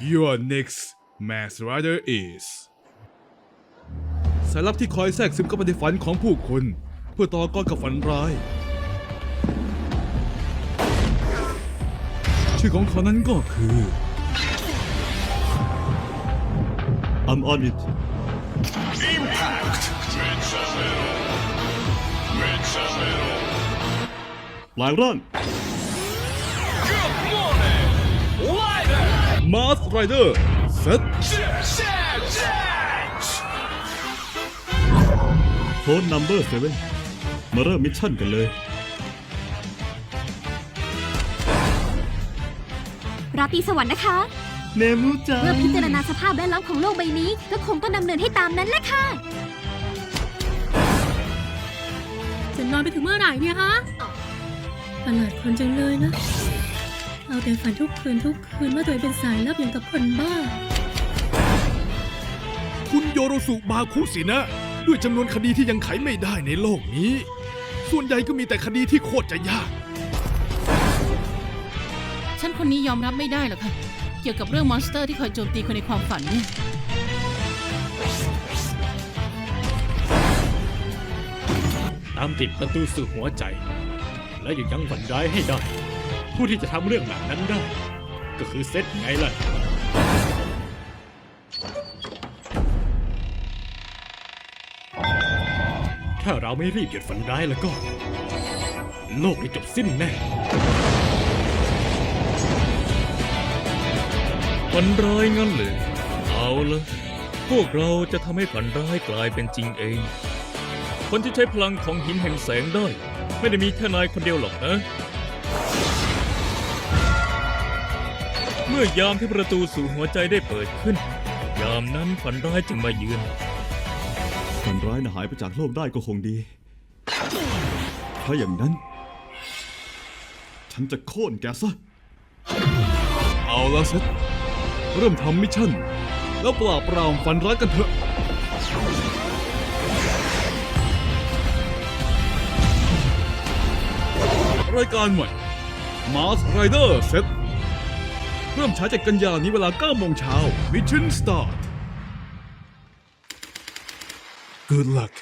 Your next Mass Rider is สายลับที่คอยแทรกซึมเข้าไปในฝันของผู้คน เพื่อต่อกรกับฝันร้าย ชื่อของเขานั้นก็คือ I'm on it Impact หลายร่าง Mass Rider Set โค้ดนัมเบอร์เซเว่นมาเริ่มมิชชั่นกันเลย ราตรีสวัสดิ์นะคะ เนมูจังเมื่อพิจารณาสภาพแวดล้อมของโลกใบนี้ ก็คงต้องดำเนินให้ตามนั้นแหละค่ะ จะนอนไปถึงเมื่อไหร่เนี่ยฮะประหลาดคนจังเลยนะ เอาแต่ฝันทุกคืนทุกคืนว่าตัวเองเป็นสายลับอย่างกับคนบ้า คุณโยโรสุบาคุสินะ ด้วยจำนวนคดีที่ยังไขไม่ได้ในโลกนี้ ส่วนใหญ่ก็มีแต่คดีที่โคตรจะยาก ฉันคนนี้ยอมรับไม่ได้หรอกค่ะ เกี่ยวกับเรื่องมอนสเตอร์ที่คอยโจมตีคนในความฝันเนี่ย ตามติดประตูสู่หัวใจ และหยุดยั้งฝันร้ายให้ได้ ผู้ที่จะทำเรื่องแบบนั้นได้ ก็คือเซตไงล่ะ ถ้าเราไม่รีบหยุดฝันร้ายแล้วก็ โลกจะจบสิ้นแน่ฝันร้ายงั้นเลยเอาละพวกเราจะทำให้ฝันร้ายกลายเป็นจริงเอง คนที่ใช้พลังของหินแห่งแสงได้ ไม่ได้มีแค่นายคนเดียวหรอกนะ เมื่อยามที่ประตูสู่หัวใจได้เปิดขึ้น ยามนั้นฝันร้ายจึงมาเยือน ฝันร้ายนะหายไปจากโลกได้ก็คงดี ถ้าอย่างนั้น ฉันจะโค่นแกซะ เอาละเซตเริ่มทำมิชชั่น แล้วปราบปรามฝันร้ายกันเถอะ รายการใหม่ Mars Rider Set เริ่มฉายจากกันยานี้เวลา9โมงเช้า Mission Start Good luck